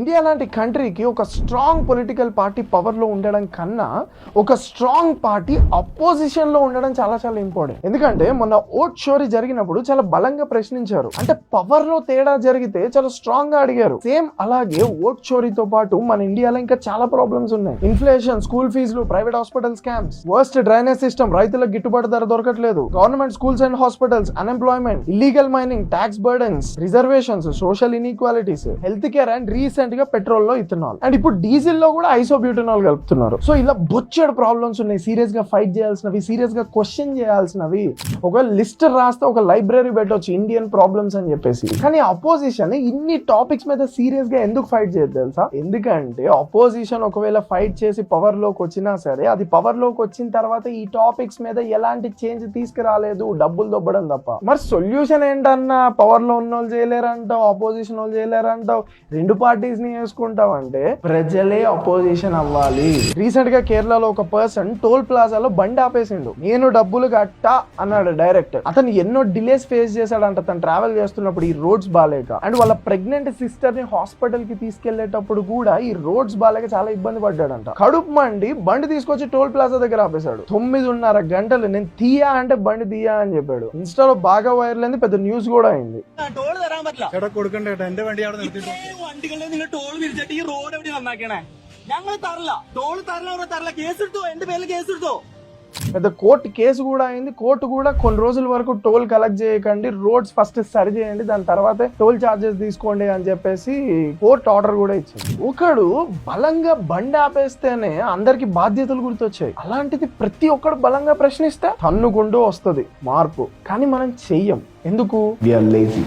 India లాంటి కంట్రీకి ఒక స్ట్రాంగ్ పొలిటికల్ పార్టీ పవర్లో ఉండడం కన్నా ఒక స్ట్రాంగ్ పార్టీ అపోజిషన్లో ఉండడం చాలా చాలా ఇంపార్టెంట్. ఎందుకంటే మొన్న ఓట్ షోరీ జరిగినప్పుడు చాలా బలంగా ప్రశ్నించారు. అంటే పవర్లో తేడా జరిగితే చాలా స్ట్రాంగ్గా అడిగారు. సేమ్ అలాగే ఓట్ షోరీతో పాటు మన ఇండియాలో ఇంకా చాలా ప్రాబ్లమ్స్ ఉన్నాయి. ఇన్ఫ్లేషన్ స్కూల్ ఫీజులు private hospital scams worst drainage system రైతులకు గిట్టుబాటు ధర దొరకట్లేదు government schools and hospitals unemployment illegal mining tax burdens reservations social inequalities health care and recent గా పెట్రోల్లో ఇథనాల్. అండ్ ఇప్పుడు డీజిల్లో కూడా ఐసోబ్యూటనాల్ కలుపుతున్నారు. సో ఇలా బొచ్చడు ప్రాబ్లమ్స్ ఉన్నాయి. సీరియస్గా ఫైట్ చేయాల్సినవి సీరియస్గా క్వశ్చన్ చేయాల్సినవి. ఒక లిస్ట్ రాస్తే ఒక లైబ్రరీ పెట్టవచ్చు ఇండియన్ ప్రాబ్లమ్స్ అని చెప్పేసి. కానీ అపోజిషన్ ఇన్ని టాపిక్స్ మీద సీరియస్గా ఎందుకు ఫైట్ చేయదు తెలుసా? ఎందుకంటే అపోజిషన్ ఒకవేళ ఫైట్ చేసి పవర్లోకి వచ్చినా సరే అది పవర్లోకి వచ్చిన తర్వాత ఈ టాపిక్స్ మీద ఎలాంటి చేంజ్ తీసుకురాలేదు డబ్బులు దొబ్బడం తప్ప. మరి సొల్యూషన్ ఏంటన్నా? పవర్లో ఉన్న వాళ్ళు చేయలేరంటావు అపోజిషన్ వాళ్ళు చేయలేరంటావు. రెండు పార్టీస్ పార్టీస్ని వేసుకుంటామంటే ప్రజలే అపోజిషన్ అవ్వాలి. రీసెంట్గా కేరళలో ఒక పర్సన్ టోల్ ప్లాజాలో బండి ఆపేసిండు. నేను డబ్బులు కట్ట అన్నాడు డైరెక్టర్ అతను ఎన్నో డిలేస్ ఫేస్ చేశాడంట. తను ట్రావెల్ చేస్తున్నప్పుడు ఈ రోడ్స్ బాగాలేక అండ్ వాళ్ళ ప్రెగ్నెంట్ సిస్టర్ని హాస్పిటల్కి తీసుకెళ్ళేటప్పుడు కూడా ఈ రోడ్స్ బాగాలేక చాలా ఇబ్బంది పడ్డాడంట. కడుపు మండి బండి తీసుకొచ్చి టోల్ ప్లాజా దగ్గర ఆపేశాడు. తొమ్మిదిన్నర గంటలు నేను తీయా అంటే బండి తీయా అని చెప్పాడు. ఇన్స్టాలో బాగా వైరల్ అయింది. పెద్ద న్యూస్ కూడా అయింది. ടോൾ തരാൻ പറ്റില്ല ചേട്ടാ കൊടുക്കണ്ട ചേട്ടാ എന്റെ വണ്ടി അവിടെ നിർത്തിയിട്ട് ഇത്രയും വണ്ടികളുടെ നിങ്ങൾ ടോൾ പിരിച്ചിട്ട് ഈ റോഡ് എവിടെ നന്നാക്കണേ ഞങ്ങൾ തരില്ല ടോൾ തരില്ല പറഞ്ഞാൽ തരില്ല കേസ് എടുത്തോ എന്റെ പേരിൽ కేసు എടുത്തോ పెద్ద కోర్టు కేసు కూడా అయింది కోర్టు కూడా కొన్ని రోజుల వరకు టోల్ కలెక్ట్ చేయకండి రోడ్స్ ఫస్ట్ సరి చేయండి దాని తర్వాతే టోల్ చార్జెస్ తీసుకోండి అని చెప్పేసి కోర్టు ఆర్డర్ కూడా ఇచ్చింది ఒకడు బలంగా బండి ఆపేస్తేనే అందరికి బాధ్యతలు గుర్తొచ్చాయి అలాంటిది ప్రతి ఒక్కడు బలంగా ప్రశ్నిస్తే తన్నుకుంటూ వస్తుంది మార్పు కానీ మనం చెయ్యం ఎందుకు విఆర్ లేజీ